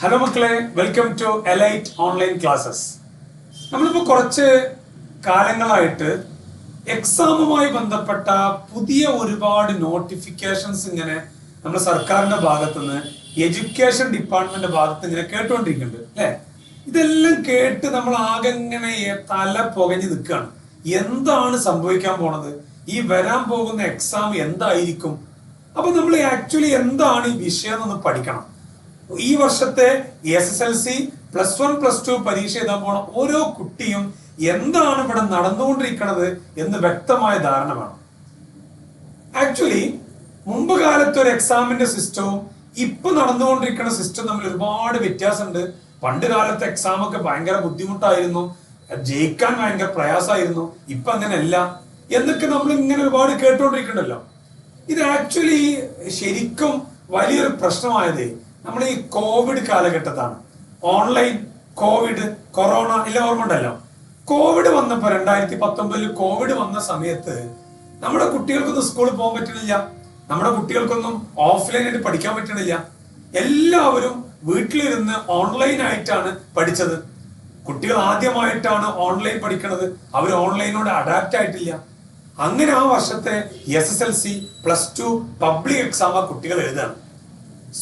Hello മക്കളെ welcome to elite online classes നമ്മളിപ്പോൾ കുറച്ച് കാലങ്ങളായിട്ട് എക്സാമുമായി ബന്ധപ്പെട്ട പുതിയ ഒരുപാട് നോട്ടിഫിക്കേഷൻസ് ഇങ്ങനെ നമ്മുടെ സർക്കാരിന്റെ ഭാഗത്തുനിന്ന് എഡ്യൂക്കേഷൻ ഡിപ്പാർട്ട്മെന്റ് ഭാഗത്ത് ഇങ്ങനെ കേട്ടുകൊണ്ടിരിക്കുന്നുണ്ട് അല്ലേ? ഇതെല്ലാം കേട്ട് നമ്മൾ ആകെ ഇങ്ങനെ തല പുകഞ്ഞു നിൽക്കുകയാണ്. എന്താണ് സംഭവിക്കാൻ പോണത്? ഈ വരാൻ പോകുന്ന എക്സാം എന്തായിരിക്കും? അപ്പൊ നമ്മൾ ആക്ച്വലി എന്താണ് ഈ വിഷയം എന്നൊന്ന് പഠിക്കണം. ഈ വർഷത്തെ S S L C plus one plus two പരീക്ഷ എഴുതാൻ പോണ ഓരോ കുട്ടിയും എന്താണ് ഇവിടെ നടന്നുകൊണ്ടിരിക്കുന്നത് എന്ന് വ്യക്തമായ ധാരണ വേണം. ആക്ച്വലി മുമ്പ് കാലത്ത് ഒരു എക്സാമിന്റെ സിസ്റ്റവും ഇപ്പൊ നടന്നുകൊണ്ടിരിക്കുന്ന സിസ്റ്റം തമ്മിൽ ഒരുപാട് വ്യത്യാസമുണ്ട്. പണ്ട് കാലത്തെ എക്സാം ഒക്കെ ഭയങ്കര ബുദ്ധിമുട്ടായിരുന്നു. ജയിക്കാൻ ഭയങ്കര പ്രയാസമായിരുന്നു. ഇപ്പൊ അങ്ങനെയല്ല. എന്നൊക്കെ നമ്മൾ ഇങ്ങനെ ഒരുപാട് കേട്ടുകൊണ്ടിരിക്കണ്ടല്ലോ ഇത് ആക്ച്വലി ശരിക്കും വലിയൊരു പ്രശ്നമായത്. നമ്മൾ ഈ കോവിഡ് കാലഘട്ടത്താണ്. ഓൺലൈൻ കോവിഡ് കൊറോണ എല്ലാം ഓർമ്മ ഉണ്ടല്ലോ കോവിഡ് വന്നപ്പോ രണ്ടായിരത്തി പത്തൊമ്പതിൽ കോവിഡ് വന്ന സമയത്ത് നമ്മുടെ കുട്ടികൾക്കൊന്നും സ്കൂളിൽ പോകാൻ പറ്റണില്ല നമ്മുടെ കുട്ടികൾക്കൊന്നും ഓഫ്ലൈനായിട്ട് പഠിക്കാൻ പറ്റണില്ല എല്ലാവരും വീട്ടിലിരുന്ന് ഓൺലൈൻ ആയിട്ടാണ് പഠിച്ചത്. കുട്ടികൾ ആദ്യമായിട്ടാണ് ഓൺലൈൻ പഠിക്കുന്നത് അവർ ഓൺലൈനോട് അഡാപ്റ്റ് ആയിട്ടില്ല. അങ്ങനെ ആ വർഷത്തെ S S L C plus two public exam ആ കുട്ടികൾ എഴുതാണ്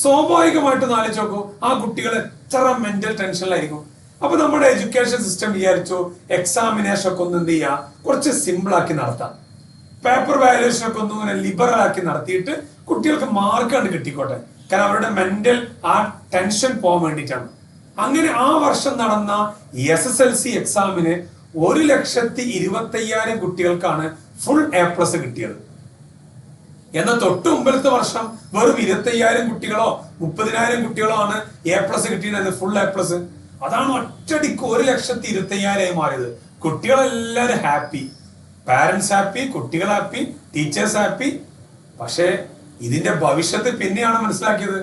സ്വാഭാവികമായിട്ട് ആലോചിച്ച് നോക്കൂ ആ കുട്ടികൾ എത്ര മെന്റൽ ടെൻഷനിലായിരിക്കും അപ്പൊ നമ്മുടെ എഡ്യൂക്കേഷൻ സിസ്റ്റം വിചാരിച്ചു എക്സാമിനേഷൻ ഒക്കെ ഒന്ന് എന്ത് ചെയ്യുക കുറച്ച് സിമ്പിൾ ആക്കി നടത്താം. പേപ്പർ വാല്യുവേഷൻ ഒക്കെ ഒന്നും ഇങ്ങനെ ലിബറൽ ആക്കി നടത്തിയിട്ട് കുട്ടികൾക്ക് മാർക്ക് കണ്ട് കിട്ടിക്കോട്ടെ. കാരണം അവരുടെ മെന്റൽ ആ ടെൻഷൻ പോകാൻ വേണ്ടിയിട്ടാണ്. അങ്ങനെ ആ വർഷം നടന്ന എസ് എസ് എൽ സി എക്സാമിന് ഒരു ലക്ഷത്തി ഇരുപത്തി അയ്യായിരം കുട്ടികൾക്കാണ് ഫുൾ എ പ്ലസ് കിട്ടിയത്. എന്നാൽ തൊട്ട് മുമ്പിലത്തെ വർഷം വെറും ഇരുപത്തി അയ്യായിരം കുട്ടികളോ മുപ്പതിനായിരം കുട്ടികളോ ആണ് എ പ്ലസ് കിട്ടിയത് ഫുൾ എ പ്ലസ് അതാണ് ഒറ്റടിക്ക് ഒരു ലക്ഷത്തി ഇരുപത്തി അയ്യായിരമായി മാറിയത്. കുട്ടികളെല്ലാരും ഹാപ്പി പാരന്റ്സ് ഹാപ്പി കുട്ടികൾ ഹാപ്പി ടീച്ചേഴ്സ് ഹാപ്പി പക്ഷേ ഇതിന്റെ ഭവിഷ്യത്ത് പിന്നെയാണ് മനസ്സിലാക്കിയത്.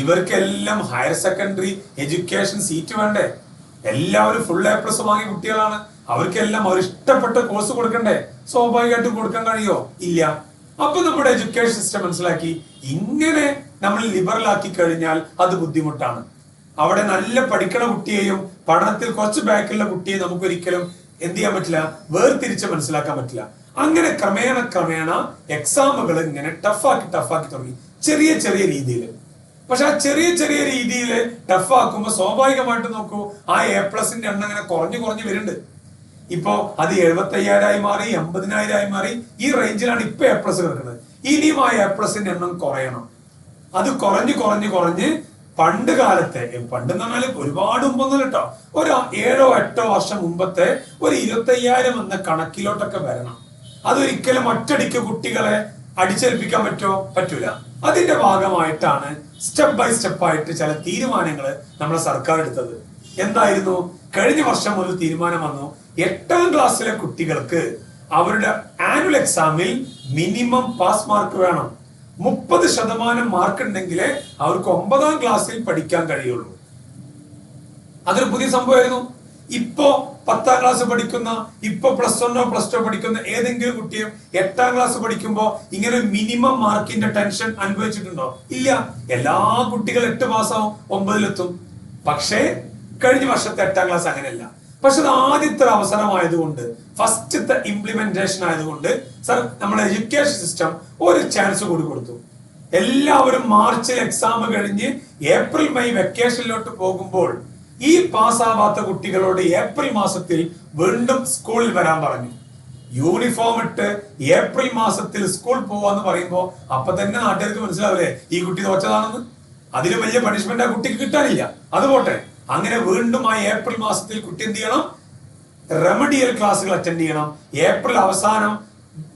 ഇവർക്കെല്ലാം ഹയർ സെക്കൻഡറി എഡ്യൂക്കേഷൻ സീറ്റ് വേണ്ടേ? എല്ലാവരും ഫുൾ എ പ്ലസ് വാങ്ങിയ കുട്ടികളാണ്. അവർക്കെല്ലാം അവർ ഇഷ്ടപ്പെട്ട കോഴ്സ് കൊടുക്കണ്ടേ? സ്വാഭാവികമായിട്ടും കൊടുക്കാൻ കഴിയോ? ഇല്ല. അപ്പൊ നമ്മുടെ എഡ്യൂക്കേഷൻ സിസ്റ്റം മനസ്സിലാക്കി ഇങ്ങനെ നമ്മൾ ലിബറൽ ആക്കി കഴിഞ്ഞാൽ അത് ബുദ്ധിമുട്ടാണ്. അവിടെ നല്ല പഠിക്കണ കുട്ടിയെയും പഠനത്തിൽ കുറച്ച് ബാക്കിലുള്ള കുട്ടിയെ നമുക്ക് ഒരിക്കലും എന്ത് ചെയ്യാൻ പറ്റില്ല? വേർതിരിച്ച് മനസ്സിലാക്കാൻ പറ്റില്ല. അങ്ങനെ ക്രമേണ ക്രമേണ എക്സാമുകൾ ഇങ്ങനെ ടഫാക്കി ടഫാക്കി തുടങ്ങി. ചെറിയ ചെറിയ രീതിയിൽ പക്ഷെ ആ ചെറിയ ചെറിയ രീതിയിൽ ടഫാക്കുമ്പോൾ സ്വാഭാവികമായിട്ട് നോക്കൂ ആ എ പ്ലസിന്റെ എണ്ണം ഇങ്ങനെ കുറഞ്ഞു കുറഞ്ഞു വരുന്നുണ്ട്. ഇപ്പോ അത് എഴുപത്തി അയ്യായിരമായി മാറി എൺപതിനായിരമായി മാറി. ഈ റേഞ്ചിലാണ് ഇപ്പൊ എ പ്ലസ് കിടക്കുന്നത് ഇനിയും ആ എ പ്ലസിന്റെ എണ്ണം കുറയണം. അത് കുറഞ്ഞ് കുറഞ്ഞ് കുറഞ്ഞ് പണ്ട് കാലത്തെ പണ്ട് എന്ന് പറഞ്ഞാൽ ഒരുപാട് മുമ്പൊന്നും കേട്ടോ ഒരു ഏഴോ എട്ടോ വർഷം മുമ്പത്തെ ഒരു ഇരുപത്തി അയ്യായിരം എന്ന കണക്കിലോട്ടൊക്കെ വരണം. അതൊരിക്കലും ഒറ്റടിക്ക് കുട്ടികളെ അടിച്ചേൽപ്പിക്കാൻ പറ്റുമോ പറ്റൂല. അതിന്റെ ഭാഗമായിട്ടാണ് സ്റ്റെപ്പ് ബൈ സ്റ്റെപ്പ് ആയിട്ട് ചില തീരുമാനങ്ങൾ നമ്മുടെ സർക്കാർ എടുത്തത്. എന്തായിരുന്നു? കഴിഞ്ഞ വർഷം ഒരു തീരുമാനം വന്നു. എട്ടാം ക്ലാസ്സിലെ കുട്ടികൾക്ക് അവരുടെ ആനുവൽ എക്സാമിൽ മിനിമം പാസ് മാർക്ക് വേണം. മുപ്പത് ശതമാനം മാർക്ക് ഉണ്ടെങ്കിലേ അവർക്ക് ഒമ്പതാം ക്ലാസ്സിൽ പഠിക്കാൻ കഴിയുള്ളൂ. അതൊരു പുതിയ സംഭവമായിരുന്നു. ഇപ്പോ പത്താം ക്ലാസ് പഠിക്കുന്ന ഇപ്പൊ പ്ലസ് വണ്ണോ പ്ലസ് ടു പഠിക്കുന്ന ഏതെങ്കിലും കുട്ടിയും എട്ടാം ക്ലാസ് പഠിക്കുമ്പോൾ ഇങ്ങനെ മിനിമം മാർക്കിന്റെ ടെൻഷൻ അനുഭവിച്ചിട്ടുണ്ടോ? ഇല്ല. എല്ലാ കുട്ടികളും എട്ട് മാസം ഒമ്പതിലെത്തും. പക്ഷേ കഴിഞ്ഞ വർഷത്തെ എട്ടാം ക്ലാസ് അങ്ങനെയല്ല. പക്ഷെ അത് ആദ്യത്തെ അവസരമായതുകൊണ്ട് ഫസ്റ്റത്തെ ഇംപ്ലിമെന്റേഷൻ ആയതുകൊണ്ട് സർ നമ്മുടെ എഡ്യൂക്കേഷൻ സിസ്റ്റം ഒരു ചാൻസ് കൂടി കൊടുത്തു. എല്ലാവരും മാർച്ചിൽ എക്സാം കഴിഞ്ഞ് ഏപ്രിൽ മെയ് വെക്കേഷനിലോട്ട് പോകുമ്പോൾ ഈ പാസ്സാവാത്ത കുട്ടികളോട് ഏപ്രിൽ മാസത്തിൽ വീണ്ടും സ്കൂളിൽ വരാൻ പറഞ്ഞു. യൂണിഫോം ഇട്ട് ഏപ്രിൽ മാസത്തിൽ സ്കൂൾ പോവാന്ന് പറയുമ്പോൾ അപ്പൊ തന്നെ നാട്ടുകാർക്ക് മനസ്സിലാവില്ലേ? ഈ കുട്ടി തോറ്റതാണെന്ന് അതിന് വലിയ പണിഷ്മെന്റ് ആ കുട്ടിക്ക് കിട്ടാനില്ല. അത് പോട്ടെ. അങ്ങനെ വീണ്ടും ആ ഏപ്രിൽ മാസത്തിൽ കുട്ടി എന്ത് ചെയ്യണം? റെമഡിയൽ ക്ലാസ്സുകൾ അറ്റൻഡ് ചെയ്യണം. ഏപ്രിൽ അവസാനം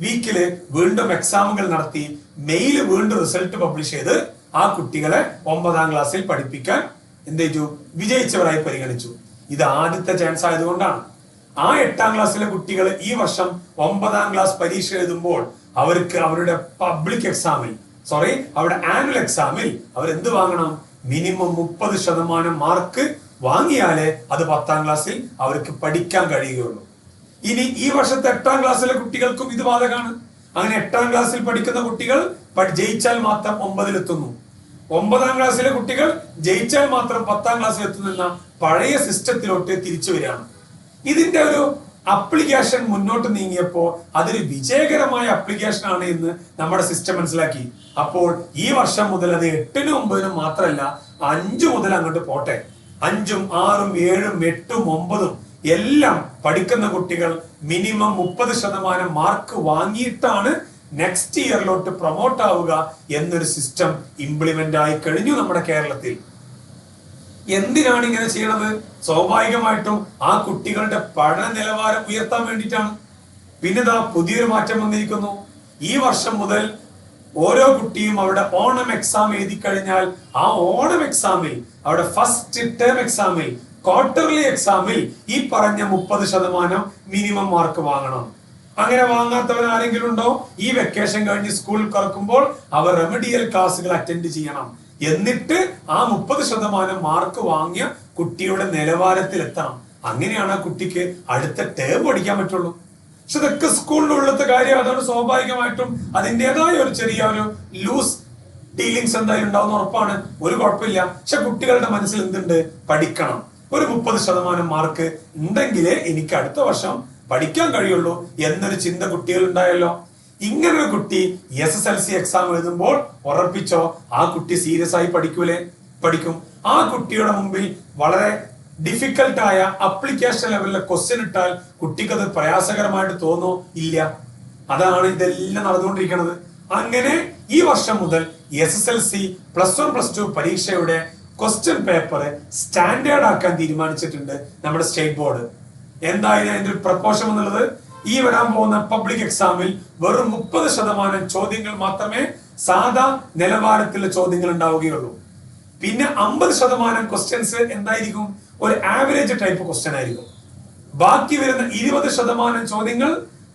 വീക്കിൽ വീണ്ടും എക്സാമുകൾ നടത്തി മെയ്യിൽ വീണ്ടും റിസൾട്ട് പബ്ലിഷ് ചെയ്ത് ആ കുട്ടികളെ ഒമ്പതാം ക്ലാസ്സിൽ പഠിപ്പിക്കാൻ എന്ത് ചെയ്തു? വിജയിച്ചവരായി പരിഗണിച്ചു. ഇത് ആദ്യത്തെ ചാൻസ് ആയതുകൊണ്ടാണ്. ആ എട്ടാം ക്ലാസ്സിലെ കുട്ടികൾ ഈ വർഷം ഒമ്പതാം ക്ലാസ് പരീക്ഷ എഴുതുമ്പോൾ അവർക്ക് അവരുടെ പബ്ലിക് എക്സാമിൽ സോറി അവരുടെ ആനുവൽ എക്സാമിൽ അവർ എന്ത് വാങ്ങണം? മിനിമം മുപ്പത് ശതമാനം മാർക്ക് വാങ്ങിയാലേ അത് പത്താം ക്ലാസ്സിൽ അവർക്ക് പഠിക്കാൻ കഴിയുകയുള്ളൂ. ഇനി ഈ വർഷത്തെ എട്ടാം ക്ലാസ്സിലെ കുട്ടികൾക്കും ഇത് ബാധകമാണ്. അങ്ങനെ എട്ടാം ക്ലാസ്സിൽ പഠിക്കുന്ന കുട്ടികൾ ജയിച്ചാൽ മാത്രം ഒമ്പതിലെത്തുന്നു. ഒമ്പതാം ക്ലാസ്സിലെ കുട്ടികൾ ജയിച്ചാൽ മാത്രം പത്താം ക്ലാസ്സിൽ എത്തുന്ന പഴയ സിസ്റ്റത്തിലോട്ട് തിരിച്ചു വരികയാണ്. ഇതിന്റെ ഒരു അപ്ലിക്കേഷൻ മുന്നോട്ട് നീങ്ങിയപ്പോൾ അതൊരു വിജയകരമായ അപ്ലിക്കേഷൻ ആണ് എന്ന് നമ്മുടെ സിസ്റ്റം മനസ്സിലാക്കി. അപ്പോൾ ഈ വർഷം മുതൽ അത് എട്ടിനും ഒമ്പതിനും മാത്രമല്ല അഞ്ചു മുതൽ അങ്ങോട്ട് പോട്ടെ. അഞ്ചും ആറും ഏഴും എട്ടും ഒമ്പതും എല്ലാം പഠിക്കുന്ന കുട്ടികൾ മിനിമം മുപ്പത് ശതമാനം മാർക്ക് വാങ്ങിയിട്ടാണ് നെക്സ്റ്റ് ഇയറിലോട്ട് പ്രൊമോട്ട് ആവുക എന്നൊരു സിസ്റ്റം ഇംപ്ലിമെന്റ് ആയി കഴിഞ്ഞു നമ്മുടെ കേരളത്തിൽ. എന്തിനാണ് ഇങ്ങനെ ചെയ്യണത്? സ്വാഭാവികമായിട്ടും ആ കുട്ടികളുടെ പഠന നിലവാരം ഉയർത്താൻ വേണ്ടിയിട്ടാണ്. പിന്നെ ഇതാ പുതിയൊരു മാറ്റം വന്നിരിക്കുന്നു. ഈ വർഷം മുതൽ ഓരോ കുട്ടിയും അവിടെ ഓണം എക്സാം എഴുതി കഴിഞ്ഞാൽ ആ ഓണം എക്സാമിൽ അവിടെ ഫസ്റ്റ് ടേം എക്സാമിൽ ക്വാർട്ടർലി എക്സാമിൽ ഈ പറഞ്ഞ മുപ്പത് ശതമാനം മിനിമം മാർക്ക് വാങ്ങണം. അങ്ങനെ വാങ്ങാത്തവർ ആരെങ്കിലും ഉണ്ടോ? ഈ വെക്കേഷൻ കഴിഞ്ഞ് സ്കൂളിൽ കറക്കുമ്പോൾ അവർ റെമഡിയൽ ക്ലാസ്സുകൾ അറ്റൻഡ് ചെയ്യണം. എന്നിട്ട് ആ മുപ്പത് ശതമാനം മാർക്ക് വാങ്ങിയ കുട്ടിയുടെ നിലവാരത്തിൽ എത്തണം. അങ്ങനെയാണ് ആ കുട്ടിക്ക് അടുത്ത ടേം പഠിക്കാൻ പറ്റുള്ളൂ. പക്ഷെ ഇതൊക്കെ സ്കൂളിലുള്ളത്തെ കാര്യം. അതാണ് സ്വാഭാവികമായിട്ടും അതിന്റെതായ ഒരു ചെറിയ ഒരു ലൂസ് ഡീലിങ്സ് എന്തായാലും ഉണ്ടാവുന്ന ഉറപ്പാണ്. ഒരു കുഴപ്പമില്ല. പക്ഷെ കുട്ടികളുടെ മനസ്സിൽ എന്തുണ്ട്? പഠിക്കണം. ഒരു മുപ്പത് ശതമാനം മാർക്ക് ഉണ്ടെങ്കിലേ എനിക്ക് അടുത്ത വർഷം പഠിക്കാൻ കഴിയുള്ളൂ എന്നൊരു ചിന്ത കുട്ടികൾ ഉണ്ടായല്ലോ ഇങ്ങനൊരു കുട്ടി S S L C exam എഴുതുമ്പോൾ ഉറപ്പിച്ചോ ആ കുട്ടി സീരിയസ് ആയി പഠിക്കൂലേ? പഠിക്കും. ആ കുട്ടിയുടെ മുമ്പിൽ വളരെ ഡിഫിക്കൽട്ട് ആയ അപ്ലിക്കേഷൻ ലെവലിലെ ക്വസ്റ്റ്യൻ ഇട്ടാൽ കുട്ടിക്ക് അത് പ്രയാസകരമായിട്ട് തോന്നോ? ഇല്ല. അതാണ് ഇതെല്ലാം നടന്നുകൊണ്ടിരിക്കുന്നത് അങ്ങനെ ഈ വർഷം മുതൽ S S L C plus one plus two പരീക്ഷയുടെ ക്വസ്റ്റ്യൻ പേപ്പർ സ്റ്റാൻഡേർഡ് ആക്കാൻ തീരുമാനിച്ചിട്ടുണ്ട് നമ്മുടെ സ്റ്റേറ്റ് ബോർഡ് എന്തായാലും അതിന്റെ പ്രപ്പോഷൻ എന്നുള്ളത് ഈ വരാൻ പോകുന്ന പബ്ലിക് എക്സാമിൽ വെറും മുപ്പത് ശതമാനം ചോദ്യങ്ങൾ മാത്രമേ സാധാ നിലവാരത്തിലുള്ള ചോദ്യങ്ങൾ ഉണ്ടാവുകയുള്ളൂ. പിന്നെ അമ്പത് ശതമാനം ക്വസ്റ്റ്യൻസ് എന്തായിരിക്കും? ഒരു ആവറേജ് ടൈപ്പ് ക്വസ്റ്റ്യൻ ആയിരിക്കും. ബാക്കി വരുന്ന ഇരുപത് ശതമാനം ചോദ്യങ്ങൾ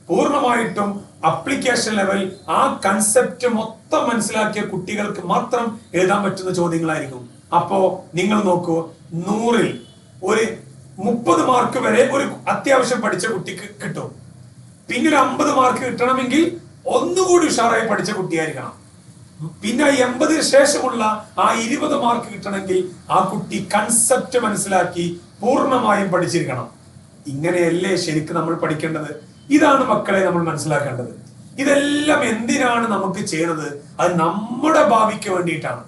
പൂർണമായിട്ടും അപ്ലിക്കേഷൻ ലെവൽ ആ കൺസെപ്റ്റ് മൊത്തം മനസ്സിലാക്കിയ കുട്ടികൾക്ക് മാത്രം എഴുതാൻ പറ്റുന്ന ചോദ്യങ്ങളായിരിക്കും. അപ്പോ നിങ്ങൾ നോക്കൂ നൂറിൽ ഒരു മുപ്പത് മാർക്ക് വരെ ഒരു അത്യാവശ്യം പഠിച്ച കുട്ടിക്ക് കിട്ടും. പിന്നെ ഒരു അമ്പത് മാർക്ക് കിട്ടണമെങ്കിൽ ഒന്നുകൂടി ഉഷാറായി പഠിച്ച കുട്ടിയായിരിക്കണം. പിന്നെ എൺപതിന് ശേഷമുള്ള ആ ഇരുപത് മാർക്ക് കിട്ടണമെങ്കിൽ ആ കുട്ടി കൺസെപ്റ്റ് മനസ്സിലാക്കി പൂർണമായും പഠിച്ചിരിക്കണം. ഇങ്ങനെയല്ലേ ശരിക്കും നമ്മൾ പഠിക്കേണ്ടത്? ഇതാണ് മക്കളെ നമ്മൾ മനസ്സിലാക്കേണ്ടത്. ഇതെല്ലാം എന്തിനാണ് നമുക്ക് ചെയ്യണത്? അത് നമ്മുടെ ഭാവിക്ക് വേണ്ടിയിട്ടാണ്.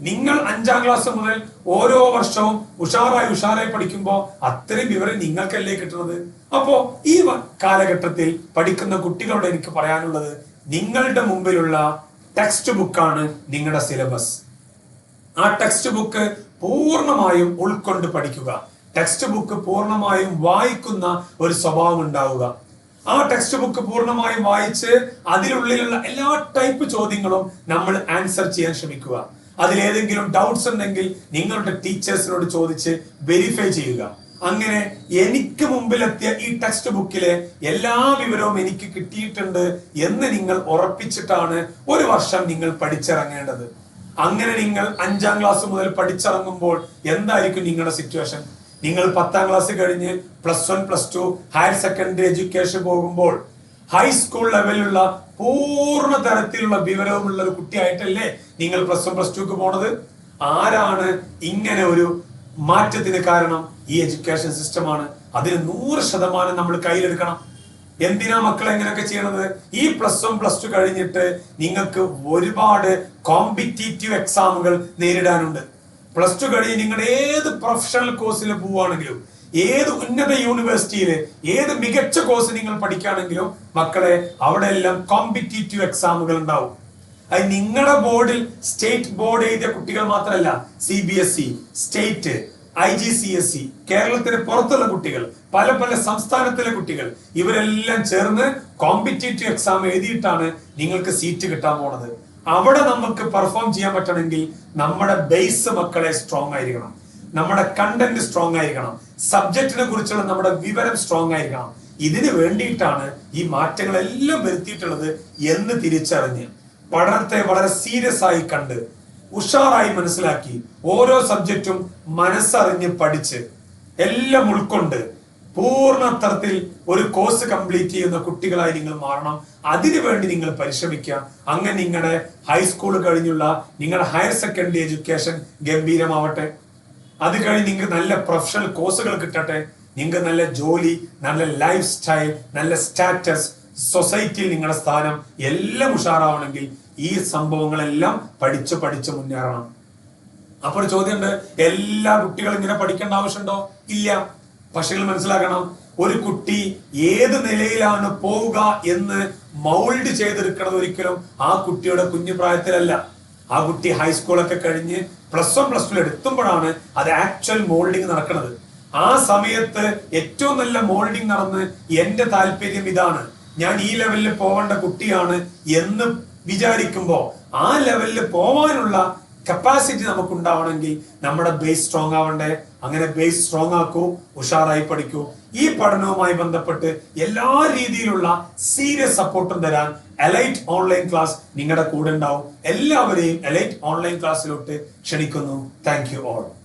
നിങ്ങൾ അഞ്ചാം ക്ലാസ് മുതൽ ഓരോ വർഷവും ഉഷാറായി ഉഷാറായി പഠിക്കുമ്പോൾ അത്രയും വിവരം നിങ്ങൾക്കല്ലേ കിട്ടുന്നത്? അപ്പോ ഈ കാലഘട്ടത്തിൽ പഠിക്കുന്ന കുട്ടികളോട് എനിക്ക് പറയാനുള്ളത് നിങ്ങളുടെ മുമ്പിലുള്ള ടെക്സ്റ്റ് ബുക്കാണ് നിങ്ങളുടെ സിലബസ് ആ ടെക്സ്റ്റ് ബുക്ക് പൂർണമായും ഉൾക്കൊണ്ട് പഠിക്കുക. ടെക്സ്റ്റ് ബുക്ക് പൂർണമായും വായിക്കുന്ന ഒരു സ്വഭാവം ഉണ്ടാവുക. ആ ടെക്സ്റ്റ് ബുക്ക് പൂർണമായും വായിച്ച് അതിനുള്ളിലുള്ള എല്ലാ ടൈപ്പ് ചോദ്യങ്ങളും നമ്മൾ ആൻസർ ചെയ്യാൻ ശ്രമിക്കുക. അതിലേതെങ്കിലും ഡൗട്ട്സ് ഉണ്ടെങ്കിൽ നിങ്ങളുടെ ടീച്ചേഴ്സിനോട് ചോദിച്ച് വെരിഫൈ ചെയ്യുക. അങ്ങനെ എനിക്ക് മുമ്പിലെത്തിയ ഈ ടെക്സ്റ്റ് ബുക്കിലെ എല്ലാ വിവരവും എനിക്ക് കിട്ടിയിട്ടുണ്ട് എന്ന് നിങ്ങൾ ഉറപ്പിച്ചിട്ടാണ് ഒരു വർഷം നിങ്ങൾ പഠിച്ചിറങ്ങേണ്ടത്. അങ്ങനെ നിങ്ങൾ അഞ്ചാം ക്ലാസ് മുതൽ പഠിച്ചിറങ്ങുമ്പോൾ എന്തായിരിക്കും നിങ്ങളുടെ സിറ്റുവേഷൻ നിങ്ങൾ പത്താം ക്ലാസ് കഴിഞ്ഞ് plus one plus two higher secondary education പോകുമ്പോൾ ഹൈസ്കൂൾ ലെവലിലുള്ള പൂർണ തരത്തിലുള്ള വിവരവുമുള്ള ഒരു കുട്ടിയായിട്ടല്ലേ നിങ്ങൾ പ്ലസ് വൺ പ്ലസ് ടുക്ക് പോണത്? ആരാണ് ഇങ്ങനെ ഒരു മാറ്റത്തിന് കാരണം ഈ എഡ്യൂക്കേഷൻ സിസ്റ്റമാണ്. അതിന് നൂറ് ശതമാനം നമ്മൾ കയ്യിലെടുക്കണം. എന്തിനാ മക്കൾ എങ്ങനെയൊക്കെ ചെയ്യണത്? ഈ പ്ലസ് വൺ പ്ലസ് ടു കഴിഞ്ഞിട്ട് നിങ്ങൾക്ക് ഒരുപാട് കോമ്പറ്റീറ്റീവ് എക്സാമുകൾ നേരിടാനുണ്ട്. പ്ലസ് ടു കഴിഞ്ഞ് നിങ്ങളുടെ ഏത് പ്രൊഫഷണൽ കോഴ്സിൽ പോവുകയാണെങ്കിലും ഏത് ഉന്നത യൂണിവേഴ്സിറ്റിയിൽ ഏത് മികച്ച കോഴ്സ് നിങ്ങൾ പഠിക്കുകയാണെങ്കിലും മക്കളെ അവിടെ എല്ലാം കോമ്പറ്റീറ്റീവ് എക്സാമുകൾ ഉണ്ടാവും. അത് നിങ്ങളുടെ ബോർഡിൽ സ്റ്റേറ്റ് ബോർഡ് എഴുതിയ കുട്ടികൾ മാത്രമല്ല C B S E state I G C S C കേരളത്തിന് പുറത്തുള്ള കുട്ടികൾ പല പല സംസ്ഥാനത്തിലെ കുട്ടികൾ ഇവരെല്ലാം ചേർന്ന് കോമ്പറ്റേറ്റീവ് എക്സാം എഴുതിയിട്ടാണ് നിങ്ങൾക്ക് സീറ്റ് കിട്ടാൻ പോണത്. അവിടെ നമുക്ക് പെർഫോം ചെയ്യാൻ പറ്റണമെങ്കിൽ നമ്മുടെ ബേസ് മക്കളെ സ്ട്രോങ് ആയിരിക്കണം. നമ്മുടെ കണ്ടന്റ് സ്ട്രോങ് ആയിരിക്കണം. സബ്ജക്റ്റിനെ കുറിച്ചുള്ള നമ്മുടെ വിവരം സ്ട്രോങ് ആയിരിക്കണം. ഇതിന് വേണ്ടിയിട്ടാണ് ഈ മാറ്റങ്ങളെല്ലാം വരുത്തിയിട്ടുള്ളത് എന്ന് തിരിച്ചറിഞ്ഞ്. പഠനത്തെ വളരെ സീരിയസ് ആയി കണ്ട് ഉഷാറായി മനസ്സിലാക്കി ഓരോ സബ്ജക്റ്റും മനസ്സറിഞ്ഞ് പഠിച്ച് എല്ലാം ഉൾക്കൊണ്ട് പൂർണ തരത്തിൽ ഒരു കോഴ്സ് കംപ്ലീറ്റ് ചെയ്യുന്ന കുട്ടികളായി നിങ്ങൾ മാറണം. അതിനുവേണ്ടി നിങ്ങൾ പരിശ്രമിക്കുക. അങ്ങനെ നിങ്ങളുടെ ഹൈസ്കൂൾ കഴിഞ്ഞുള്ള നിങ്ങളുടെ ഹയർ സെക്കൻഡറി എഡ്യൂക്കേഷൻ ഗംഭീരമാവട്ടെ. അത് കഴിഞ്ഞ് നിങ്ങൾക്ക് നല്ല പ്രൊഫഷണൽ കോഴ്സുകൾ കിട്ടട്ടെ. നിങ്ങൾക്ക് നല്ല ജോലി നല്ല ലൈഫ് സ്റ്റൈൽ നല്ല സ്റ്റാറ്റസ് സൊസൈറ്റിയിൽ നിങ്ങളുടെ സ്ഥാനം എല്ലാം ഉഷാറാവണമെങ്കിൽ ഈ സംഭവങ്ങളെല്ലാം പഠിച്ച് പഠിച്ച് മുന്നേറണം. അപ്പോൾ ഒരു ചോദ്യമുണ്ട് എല്ലാ കുട്ടികളും ഇങ്ങനെ പഠിക്കേണ്ട ആവശ്യമുണ്ടോ? ഇല്ല. പക്ഷേ മനസ്സിലാക്കണം ഒരു കുട്ടി ഏത് നിലയിലാണ് പോവുക എന്ന് മൗൾഡ് ചെയ്തെടുക്കണത് ഒരിക്കലും ആ കുട്ടിയുടെ കുഞ്ഞു പ്രായത്തിലല്ല. ആ കുട്ടി ഹൈസ്കൂളൊക്കെ കഴിഞ്ഞ് പ്ലസ് വൺ പ്ലസ് ടു എടുത്തുമ്പോഴാണ് അത് ആക്ച്വൽ മോൾഡിങ് നടക്കുന്നത് ആ സമയത്ത് ഏറ്റവും നല്ല മോൾഡിങ് നടന്ന് എന്റെ താല്പര്യം ഇതാണ്. ഞാൻ ഈ ലെവലിൽ പോവേണ്ട കുട്ടിയാണ് എന്ന് വിചാരിക്കുമ്പോ ആ ലെവലിൽ പോവാനുള്ള കപ്പാസിറ്റി നമുക്ക് ഉണ്ടാവണമെങ്കിൽ നമ്മുടെ ബേസ് സ്ട്രോങ് ആവണ്ടേ? അങ്ങനെ ബേസ് സ്ട്രോങ് ആക്കൂ ഉഷാറായി പഠിക്കൂ. ഈ പഠനവുമായി ബന്ധപ്പെട്ട് എല്ലാ രീതിയിലുള്ള സീരിയസ് സപ്പോർട്ടും തരാൻ എലൈറ്റ് ഓൺലൈൻ ക്ലാസ് നിങ്ങളുടെ കൂടെ ഉണ്ടാവും. എല്ലാവരെയും എലൈറ്റ് ഓൺലൈൻ ക്ലാസ്സിലോട്ട് ക്ഷണിക്കുന്നു. Thank you all